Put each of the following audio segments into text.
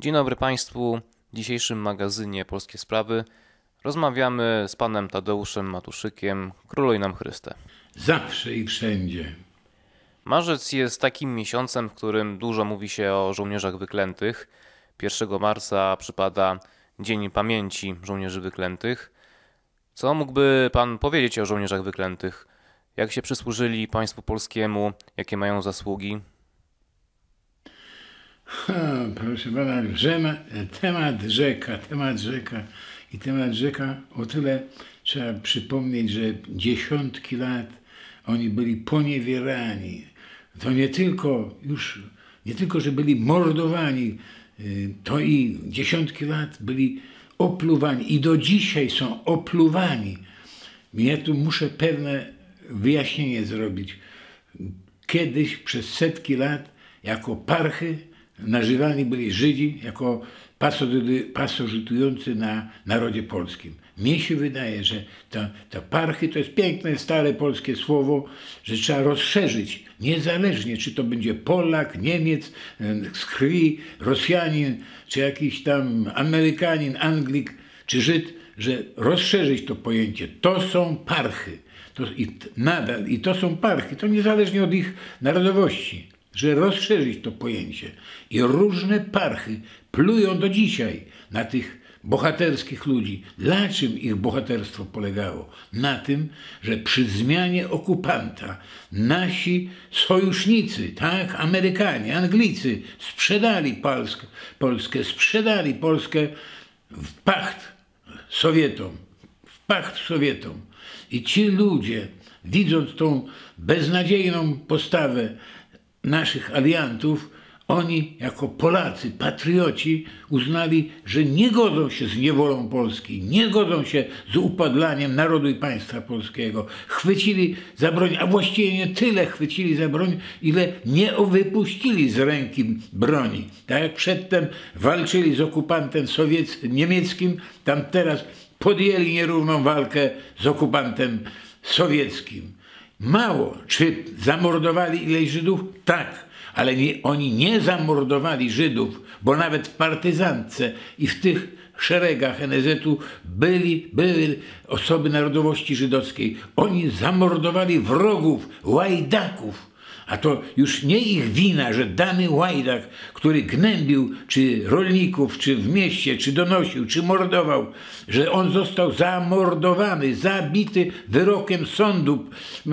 Dzień dobry Państwu. W dzisiejszym magazynie Polskie Sprawy rozmawiamy z panem Tadeuszem Matuszykiem. Króluj nam Chryste. Zawsze i wszędzie. Marzec jest takim miesiącem, w którym dużo mówi się o żołnierzach wyklętych. 1 marca przypada Dzień Pamięci Żołnierzy Wyklętych. Co mógłby pan powiedzieć o żołnierzach wyklętych? Jak się przysłużyli państwu polskiemu? Jakie mają zasługi? Ha, proszę pana, rzema, temat rzeka, temat rzeka i temat rzeka o tyle trzeba przypomnieć, że dziesiątki lat oni byli poniewierani. To nie tylko już, nie tylko, że byli mordowani, y, to i dziesiątki lat byli opluwani i do dzisiaj są opluwani. Ja tu muszę pewne wyjaśnienie zrobić. Kiedyś przez setki lat jako parchy nażywani byli Żydzi jako pasożytujący na narodzie polskim. Mnie się wydaje, że ta, parchy to jest piękne, stare polskie słowo, że trzeba rozszerzyć, niezależnie czy to będzie Polak, Niemiec, z krwi, Rosjanin, czy jakiś tam Amerykanin, Anglik, czy Żyd, że rozszerzyć to pojęcie. To są parchy. To, i, nadal, I to są parchy, to niezależnie od ich narodowości że rozszerzyć to pojęcie. I różne parchy plują do dzisiaj na tych bohaterskich ludzi. Na czym ich bohaterstwo polegało? Na tym, że przy zmianie okupanta nasi sojusznicy, tak, Amerykanie, Anglicy sprzedali Polskę, Polskę sprzedali Polskę w pacht Sowietom, w pacht Sowietom. I ci ludzie, widząc tą beznadziejną postawę naszych aliantów, oni jako Polacy, patrioci uznali, że nie godzą się z niewolą Polski, nie godzą się z upadlaniem narodu i państwa polskiego. Chwycili za broń, a właściwie nie tyle chwycili za broń, ile nie wypuścili z ręki broni. Tak jak przedtem walczyli z okupantem sowieckim, niemieckim, tam teraz podjęli nierówną walkę z okupantem sowieckim. Mało. Czy zamordowali ileś Żydów? Tak. Ale nie, oni nie zamordowali Żydów, bo nawet w partyzantce i w tych szeregach NZ-u byli, były osoby narodowości żydowskiej. Oni zamordowali wrogów, łajdaków. A to już nie ich wina, że dany łajdak, który gnębił czy rolników, czy w mieście, czy donosił, czy mordował, że on został zamordowany, zabity wyrokiem sądu e,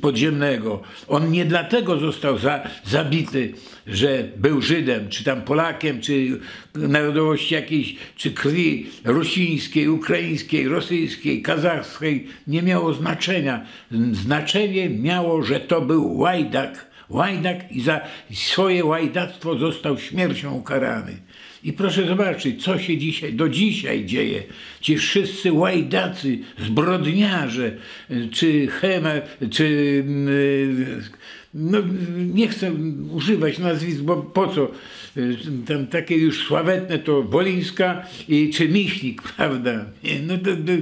podziemnego. On nie dlatego został za, zabity, że był Żydem, czy tam Polakiem, czy narodowości jakiejś, czy krwi rusińskiej, ukraińskiej, rosyjskiej, kazachskiej. Nie miało znaczenia. Znaczenie miało, że to był łajdak. Łajdak i za swoje łajdactwo został śmiercią ukarany. I proszę zobaczyć, co się dzisiaj, do dzisiaj dzieje. Ci wszyscy łajdacy, zbrodniarze, czy chema, czy no, nie chcę używać nazwisk, bo po co? Tam takie już sławetne to Wolińska i, czy Michnik, prawda? No to, to,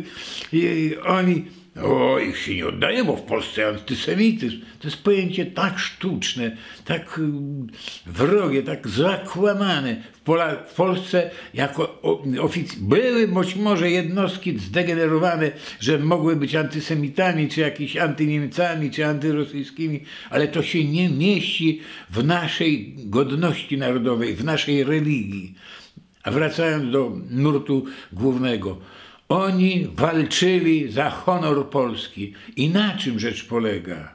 oni o, ich się nie oddaje, bo w Polsce antysemityzm to jest pojęcie tak sztuczne, tak y, wrogie, tak zakłamane. W, Pola, w Polsce jako ofic były być może jednostki zdegenerowane, że mogły być antysemitami, czy jakimiś antyniemcami, czy antyrosyjskimi, ale to się nie mieści w naszej godności narodowej, w naszej religii. A wracając do nurtu głównego, oni walczyli za honor Polski. I na czym rzecz polega?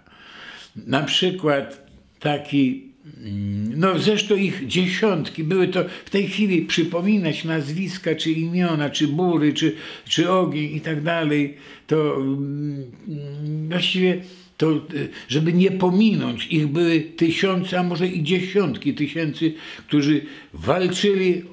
Na przykład taki, mm, no zresztą ich dziesiątki, były to w tej chwili przypominać nazwiska, czy imiona, czy bury, czy, czy ogień i tak dalej, to mm, właściwie to, żeby nie pominąć, ich były tysiące, a może i dziesiątki tysięcy, którzy walczyli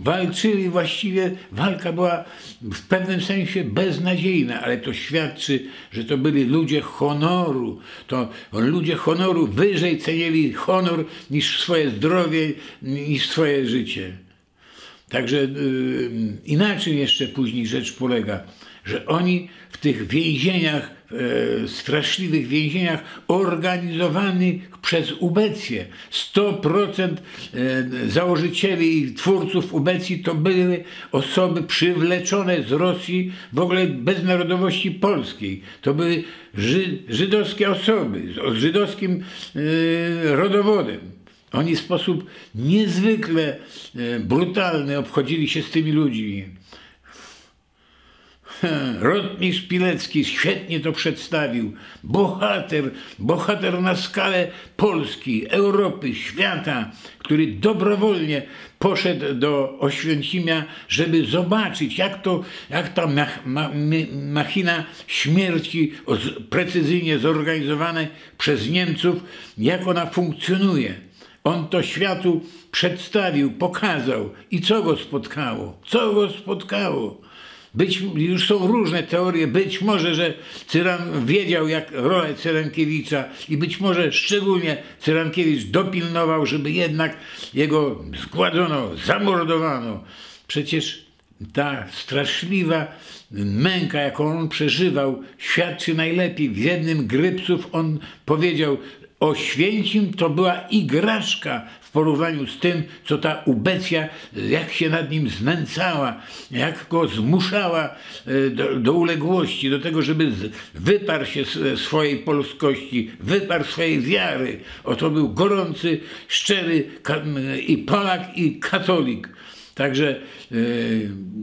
walczyli właściwie, walka była w pewnym sensie beznadziejna, ale to świadczy, że to byli ludzie honoru. To ludzie honoru wyżej cenili honor niż swoje zdrowie, niż swoje życie. Także yy, inaczej jeszcze później rzecz polega, że oni w tych więzieniach e, straszliwych więzieniach organizowanych przez ubecję. 100% e, założycieli i twórców ubecji to były osoby przywleczone z Rosji w ogóle bez narodowości polskiej. To były ży, żydowskie osoby z żydowskim e, rodowodem. Oni w sposób niezwykle e, brutalny obchodzili się z tymi ludźmi. Rotmistrz Pilecki świetnie to przedstawił. Bohater, bohater na skalę Polski, Europy, świata, który dobrowolnie poszedł do Oświęcimia, żeby zobaczyć, jak, to, jak ta mach, ma, machina śmierci precyzyjnie zorganizowana przez Niemców, jak ona funkcjonuje. On to światu przedstawił, pokazał. I co go spotkało? Co go spotkało? Być, już są różne teorie, być może, że Cyran wiedział jak rolę Cyrankiewicza i być może szczególnie Cyrankiewicz dopilnował, żeby jednak jego zgładzono, zamordowano. Przecież ta straszliwa męka, jaką on przeżywał, świadczy najlepiej. W jednym Grypsów on powiedział, Oświęcim to była igraszka w porównaniu z tym, co ta ubecja, jak się nad nim znęcała, jak go zmuszała e, do, do uległości, do tego, żeby wyparł się swojej polskości, wyparł swojej wiary. Oto był gorący, szczery i Polak, i katolik. Także e,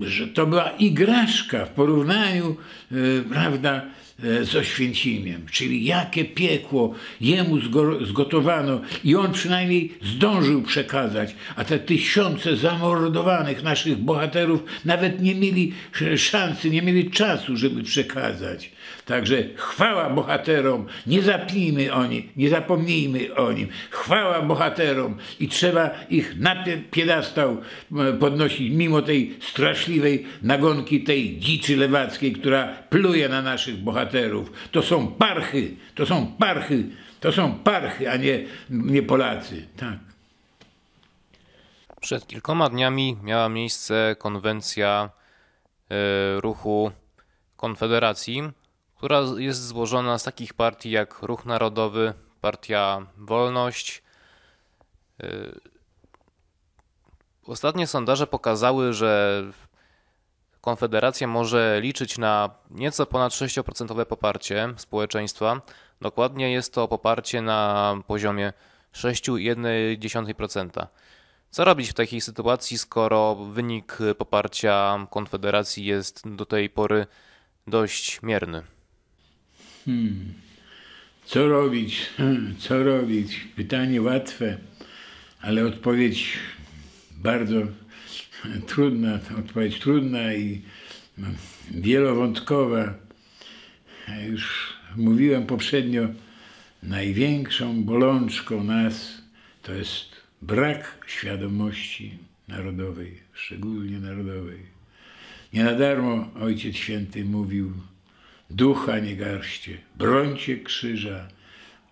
że to była igraszka w porównaniu, e, prawda, z Oświęcimiem, czyli jakie piekło jemu zgotowano i on przynajmniej zdążył przekazać, a te tysiące zamordowanych naszych bohaterów nawet nie mieli szansy, nie mieli czasu, żeby przekazać. Także chwała bohaterom, nie zapnijmy o nim, nie zapomnijmy o nim. Chwała bohaterom i trzeba ich na piedestał e, podnosić, mimo tej straszliwej nagonki tej dziczy lewackiej, która pluje na naszych bohaterów. To są parchy, to są parchy, to są parchy, a nie, nie Polacy. Tak. Przed kilkoma dniami miała miejsce konwencja y, ruchu Konfederacji, która jest złożona z takich partii jak Ruch Narodowy, Partia Wolność. Y, ostatnie sondaże pokazały, że Konfederacja może liczyć na nieco ponad 6% poparcie społeczeństwa. Dokładnie jest to poparcie na poziomie 6,1%. Co robić w takiej sytuacji, skoro wynik poparcia Konfederacji jest do tej pory dość mierny? Hmm. Co robić? Co robić? Pytanie łatwe, ale odpowiedź bardzo trudna. Odpowiedź trudna i wielowątkowa. Już mówiłem poprzednio, największą bolączką nas to jest brak świadomości narodowej, szczególnie narodowej. Nie na darmo Ojciec Święty mówił, ducha nie garście, brońcie krzyża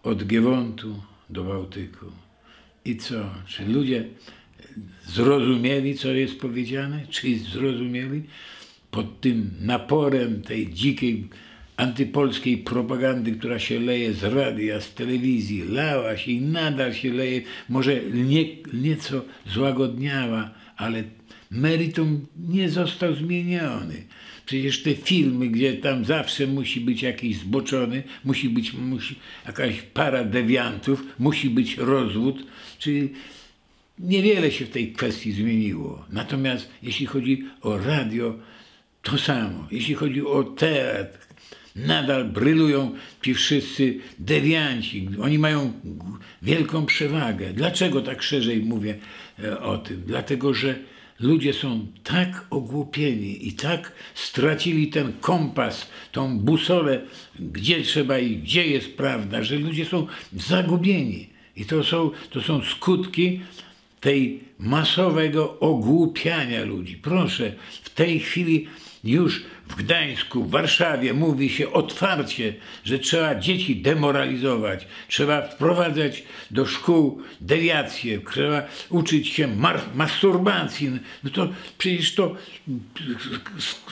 od Giewontu do Bałtyku. I co? Czy ludzie zrozumieli, co jest powiedziane? Czy zrozumieli? Pod tym naporem tej dzikiej antypolskiej propagandy, która się leje z radia, z telewizji, lała się i nadal się leje, może nie, nieco złagodniała, ale meritum nie został zmieniony. Przecież te filmy, gdzie tam zawsze musi być jakiś zboczony, musi być musi, jakaś para dewiantów, musi być rozwód, czyli niewiele się w tej kwestii zmieniło. Natomiast jeśli chodzi o radio, to samo. Jeśli chodzi o teatr, nadal brylują ci wszyscy dewianci. Oni mają wielką przewagę. Dlaczego tak szerzej mówię e, o tym? Dlatego, że ludzie są tak ogłupieni i tak stracili ten kompas, tą busolę, gdzie trzeba i gdzie jest prawda, że ludzie są zagubieni. I to są, to są skutki tej masowego ogłupiania ludzi. Proszę, w tej chwili już w Gdańsku, w Warszawie mówi się otwarcie, że trzeba dzieci demoralizować, trzeba wprowadzać do szkół dewiację, trzeba uczyć się masturbacji, no to przecież to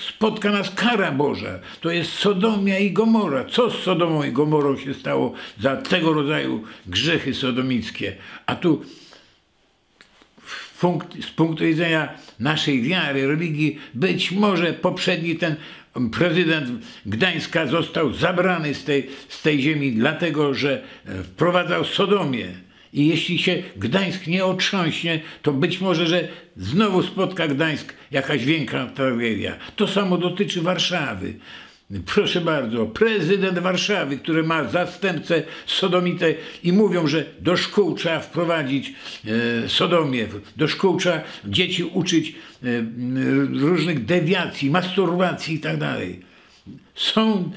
spotka nas kara Boża. To jest Sodomia i Gomora. Co z Sodomą i Gomorą się stało za tego rodzaju grzechy sodomickie? A tu punkt, z punktu widzenia naszej wiary, religii, być może poprzedni ten prezydent Gdańska został zabrany z tej, z tej ziemi, dlatego że e, wprowadzał sodomię. I jeśli się Gdańsk nie otrząśnie, to być może, że znowu spotka Gdańsk jakaś większa tragedia. To samo dotyczy Warszawy. Proszę bardzo, prezydent Warszawy, który ma zastępcę sodomitę i mówią, że do szkół trzeba wprowadzić e, sodomię, do szkół trzeba dzieci uczyć e, różnych dewiacji, masturbacji i tak dalej. Są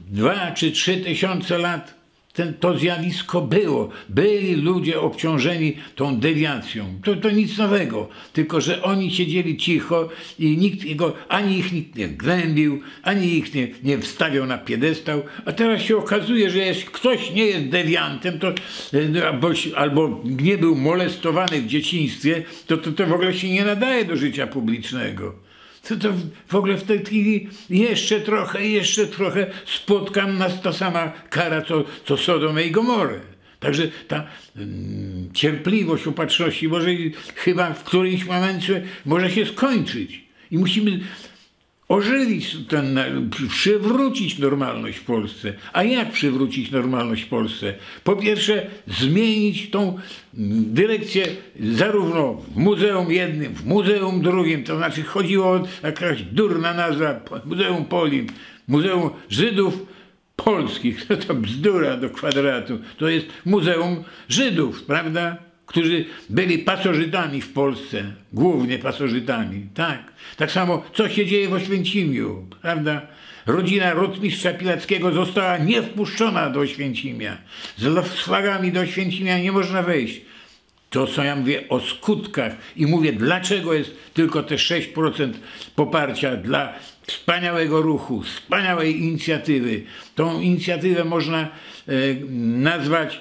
dwa czy trzy tysiące lat ten, to zjawisko było. Byli ludzie obciążeni tą dewiacją. To, to nic nowego, tylko że oni siedzieli cicho i nikt go, ani ich nikt nie gnębił, ani ich nie, nie wstawiał na piedestał. A teraz się okazuje, że jeśli ktoś nie jest dewiantem, to e, albo, albo nie był molestowany w dzieciństwie, to, to, to w ogóle się nie nadaje do życia publicznego to, to w ogóle w tej chwili jeszcze trochę, jeszcze trochę spotkam nas ta sama kara, co, co Sodomę i Gomorę. Także ta mm, cierpliwość, opatrzności może chyba w którymś momencie może się skończyć. I musimy ożywić ten, przywrócić normalność w Polsce. A jak przywrócić normalność w Polsce? Po pierwsze, zmienić tą dyrekcję zarówno w muzeum jednym, w muzeum drugim, to znaczy chodziło o jakaś durna nazwa, Muzeum Polin, Muzeum Żydów Polskich, to, to bzdura do kwadratu, to jest Muzeum Żydów, prawda? Którzy byli pasożytami w Polsce, głównie pasożytami, tak. Tak samo, co się dzieje w Oświęcimiu, prawda? Rodzina rotmistrza Pileckiego została nie wpuszczona do Oświęcimia. Z flagami do Oświęcimia nie można wejść. To, co ja mówię o skutkach i mówię, dlaczego jest tylko te 6% poparcia dla wspaniałego ruchu, wspaniałej inicjatywy. Tą inicjatywę można e, nazwać,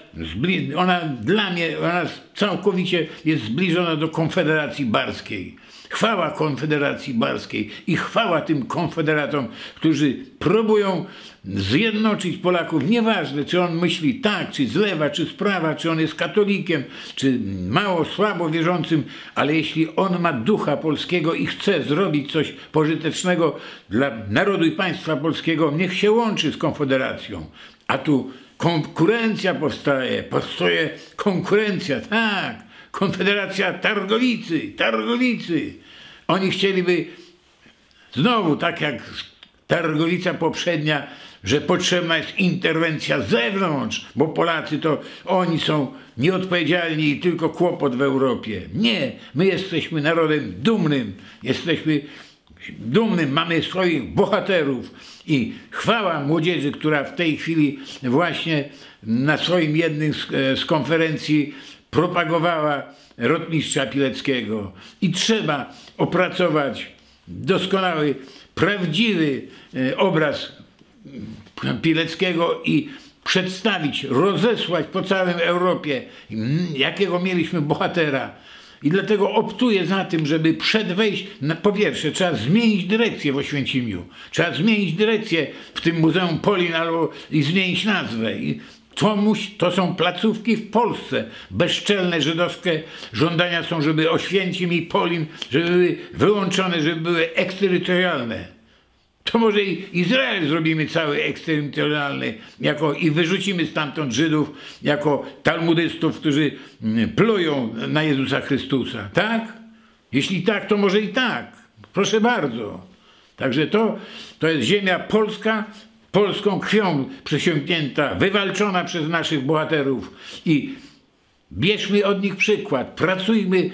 ona dla mnie, ona całkowicie jest zbliżona do Konfederacji Barskiej. Chwała Konfederacji Barskiej i chwała tym konfederatom, którzy próbują zjednoczyć Polaków. Nieważne, czy on myśli tak, czy z lewa, czy z prawa, czy on jest katolikiem, czy mało, słabo wierzącym, ale jeśli on ma ducha polskiego i chce zrobić coś pożytecznego dla narodu i państwa polskiego, niech się łączy z Konfederacją. A tu konkurencja powstaje, powstaje konkurencja, tak, Konfederacja Targowicy, Targowicy. Oni chcieliby znowu, tak jak Targowica poprzednia, że potrzebna jest interwencja z zewnątrz, bo Polacy to oni są nieodpowiedzialni i tylko kłopot w Europie. Nie, my jesteśmy narodem dumnym, jesteśmy dumnym, mamy swoich bohaterów i chwała młodzieży, która w tej chwili właśnie na swoim jednym z, e, z konferencji propagowała rotmistrza Pileckiego. I trzeba opracować doskonały, prawdziwy e, obraz Pileckiego i przedstawić, rozesłać po całej Europie, jakiego mieliśmy bohatera. I dlatego optuję za tym, żeby przed wejściem, po pierwsze, trzeba zmienić dyrekcję w Oświęcimiu. Trzeba zmienić dyrekcję w tym Muzeum Polin albo i zmienić nazwę. I to, musi, to są placówki w Polsce. Bezczelne żydowskie żądania są, żeby Oświęcim i Polin, żeby były wyłączone, żeby były eksterytorialne. To może i Izrael zrobimy cały eksterytorialny jako, i wyrzucimy stamtąd Żydów jako talmudystów, którzy mm, plują na Jezusa Chrystusa. Tak? Jeśli tak, to może i tak. Proszę bardzo. Także to, to jest ziemia polska, polską krwią przesiąknięta, wywalczona przez naszych bohaterów. I bierzmy od nich przykład, pracujmy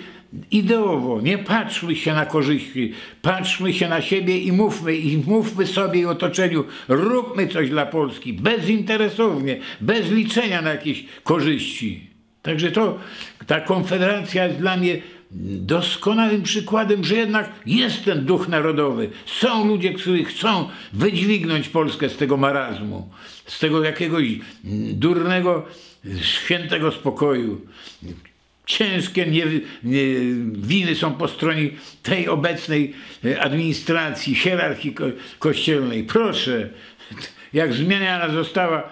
ideowo, nie patrzmy się na korzyści, patrzmy się na siebie i mówmy, i mówmy sobie i otoczeniu, róbmy coś dla Polski, bezinteresownie, bez liczenia na jakieś korzyści. Także to, ta konfederacja jest dla mnie doskonałym przykładem, że jednak jest ten duch narodowy. Są ludzie, którzy chcą wydźwignąć Polskę z tego marazmu, z tego jakiegoś durnego, świętego spokoju. Ciężkie nie, nie, winy są po stronie tej obecnej administracji, hierarchii ko kościelnej. Proszę, jak zmieniana została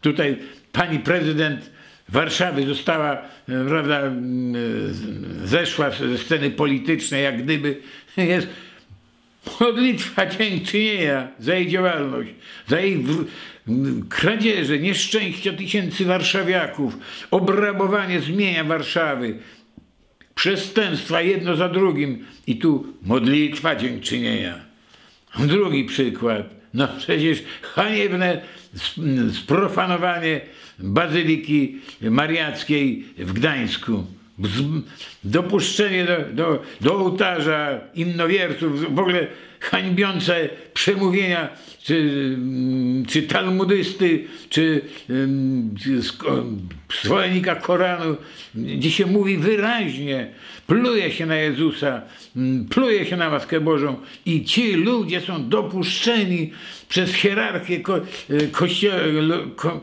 tutaj pani prezydent Warszawy została, e, prawda, e, zeszła ze sceny politycznej, jak gdyby jest modlitwa dziękczynienia za jej działalność, za jej kradzieże, nieszczęścia tysięcy warszawiaków, obrabowanie zmienia Warszawy, przestępstwa jedno za drugim i tu modlitwa dziękczynienia. Drugi przykład. No przecież haniebne sprofanowanie Bazyliki Mariackiej w Gdańsku. Dopuszczenie do, do, do ołtarza innowierców, w ogóle hańbiące przemówienia czy, mm, czy talmudysty, czy, czy zwolennika Koranu, gdzie się mówi wyraźnie, pluje się na Jezusa, mm, pluje się na Matkę Bożą i ci ludzie są dopuszczeni przez hierarchię ko, y, kościo, ko,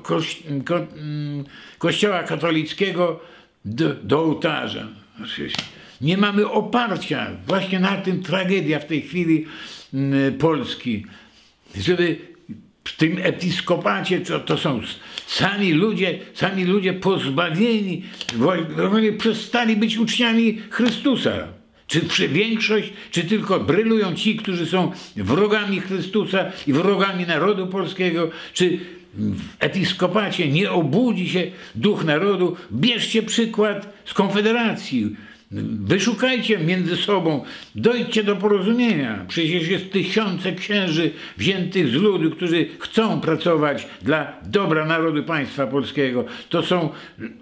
ko, mm, kościoła katolickiego do, do ołtarza. Nie mamy oparcia. Właśnie na tym tragedia w tej chwili Polski żeby w tym episkopacie to, to są sami ludzie, sami ludzie pozbawieni, oni przestali być uczniami Chrystusa. Czy większość, czy tylko brylują ci, którzy są wrogami Chrystusa i wrogami narodu polskiego, czy w episkopacie nie obudzi się duch narodu, bierzcie przykład z Konfederacji. Wyszukajcie między sobą, dojdźcie do porozumienia. Przecież jest tysiące księży wziętych z ludu, którzy chcą pracować dla dobra narodu państwa polskiego. To są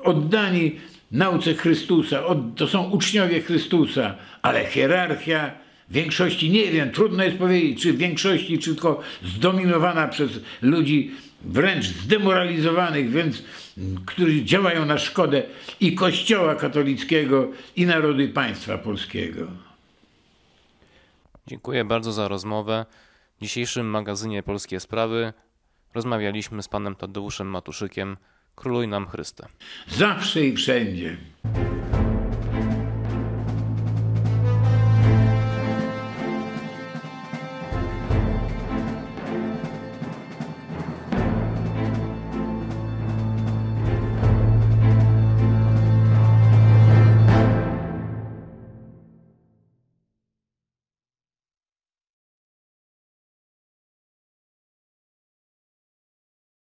oddani nauce Chrystusa, to są uczniowie Chrystusa, ale hierarchia w większości nie wiem, trudno jest powiedzieć, czy w większości, czy tylko zdominowana przez ludzi wręcz zdemoralizowanych, więc którzy działają na szkodę i Kościoła katolickiego, i narodu i państwa polskiego. Dziękuję bardzo za rozmowę. W dzisiejszym magazynie Polskie Sprawy rozmawialiśmy z panem Tadeuszem Matuszykiem. Króluj nam Chryste. Zawsze i wszędzie.